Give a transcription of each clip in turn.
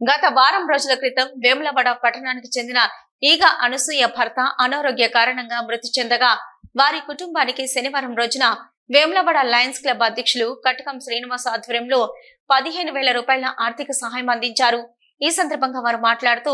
గత వారం రోజుల క్రితం వేములవాడ పట్టణానికి చెందిన ఈగ అనసూయ భర్త అనారోగ్య కారణంగా మృతి చెందగా వారి కుటుంబానికి శనివారం రోజున వేములవాడ లయన్స్ క్లబ్ అధ్యక్షులు కటకం శ్రీనివాస్ ఆధ్వర్యంలో పదిహేను వేల రూపాయల ఆర్థిక సహాయం అందించారు. ఈ సందర్భంగా వారు మాట్లాడుతూ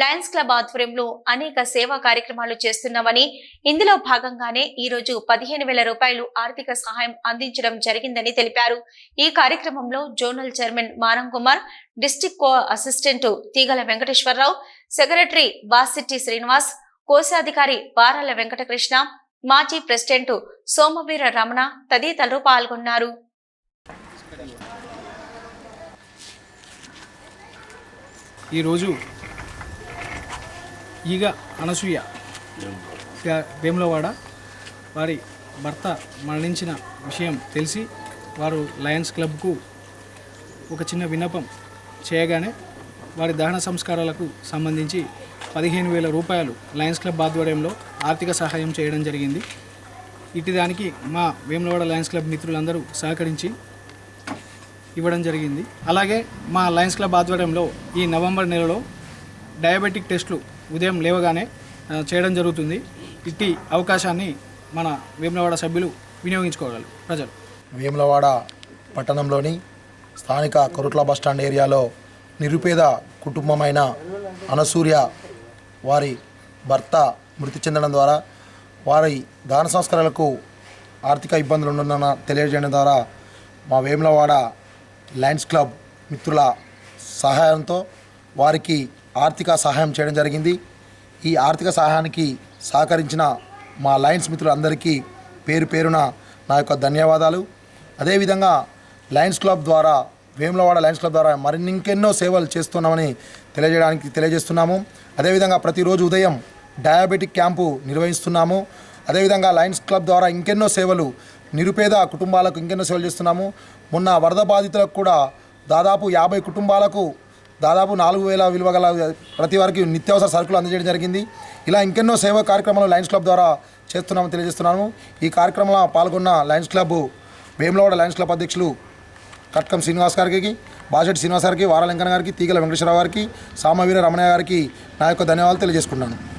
లయన్స్ క్లబ్ ఆధ్వర్యంలో అనేక సేవా కార్యక్రమాలు చేస్తున్నామని ఇందులో భాగంగానే ఈ రోజు పదిహేను వేల రూపాయలు ఆర్థిక సహాయం అందించడం జరిగిందని తెలిపారు. ఈ కార్యక్రమంలో zonal chairman Maram Kumar district co assistant Teegala Venkateswararao secretary Basitti Srinivas కోశాధికారి బారాల వెంకటకృష్ణ మాజీ ప్రెసిడెంట్ సోమవీర రమణ తదితరులు పాల్గొన్నారు. ఈరోజు ఈగ అనసూయ వేములవాడ వారి భర్త మరణించిన విషయం తెలిసి వారు లయన్స్ క్లబ్కు ఒక చిన్న విన్నపం చేయగానే వారి దహన సంస్కారాలకు సంబంధించి పదిహేను వేల రూపాయలు లయన్స్ క్లబ్ ఆధ్వర్యంలో ఆర్థిక సహాయం చేయడం జరిగింది. ఇటు దానికి మా వేములవాడ లయన్స్ క్లబ్ మిత్రులందరూ సహకరించి ఇవ్వడం జరిగింది. అలాగే మా లయన్స్ క్లబ్ ఆధ్వర్యంలో ఈ నవంబర్ నెలలో డయాబెటిక్ టెస్టులు ఉదయం లేవగానే చేయడం జరుగుతుంది. ఇట్టి అవకాశాన్ని మన వేములవాడ సభ్యులు వినియోగించుకోగలరు. ప్రజలు. వేములవాడ పట్టణంలోని స్థానిక కొరుట్ల బస్టాండ్ ఏరియాలో నిరుపేద కుటుంబమైన అనసూర్య వారి భర్త మృతి చెందడం ద్వారా వారి దాన సంస్కారాలకు ఆర్థిక ఇబ్బందులు ఉండున్న తెలియజేయడం ద్వారా మా వేములవాడ లయన్స్ క్లబ్ మిత్రుల సహాయంతో వారికి ఆర్థిక సహాయం చేయడం జరిగింది. ఈ ఆర్థిక సహాయానికి సహకరించిన మా లయన్స్ మిత్రులందరికీ పేరు పేరున నా యొక్క ధన్యవాదాలు. అదేవిధంగా లయన్స్ క్లబ్ ద్వారా వేములవాడ లయన్స్ క్లబ్ ద్వారా మరిన్ని ఇంకెన్నో సేవలు చేస్తున్నామని తెలియజేయడానికి తెలియజేస్తున్నాము. అదేవిధంగా ప్రతిరోజు ఉదయం డయాబెటిక్ క్యాంపు నిర్వహిస్తున్నాము. అదేవిధంగా లయన్స్ క్లబ్ ద్వారా ఇంకెన్నో సేవలు నిరుపేద కుటుంబాలకు ఇంకెన్నో సేవలు చేస్తున్నాము. మొన్న వరద బాధితులకు కూడా దాదాపు యాభై కుటుంబాలకు దాదాపు నాలుగు వేల విలువ గల ప్రతి వారికి నిత్యావసర సరుకులు అందజేయడం జరిగింది. ఇలా ఇంకెన్నో సేవా కార్యక్రమాలు లయన్స్ క్లబ్ ద్వారా చేస్తున్నామని తెలియజేస్తున్నాను ఈ కార్యక్రమంలో పాల్గొన్న lions club Vemulawada lions club అధ్యక్షులు కట్కం శ్రీనివాస్ గారికి బాజెట్ శ్రీనివాస్ గారికి వారలంకన గారికి తీగల వెంకటేశ్వరరావు గారికి సామవీర రమణయ్య గారికి నా యొక్క ధన్యవాదాలు తెలియజేసుకున్నాను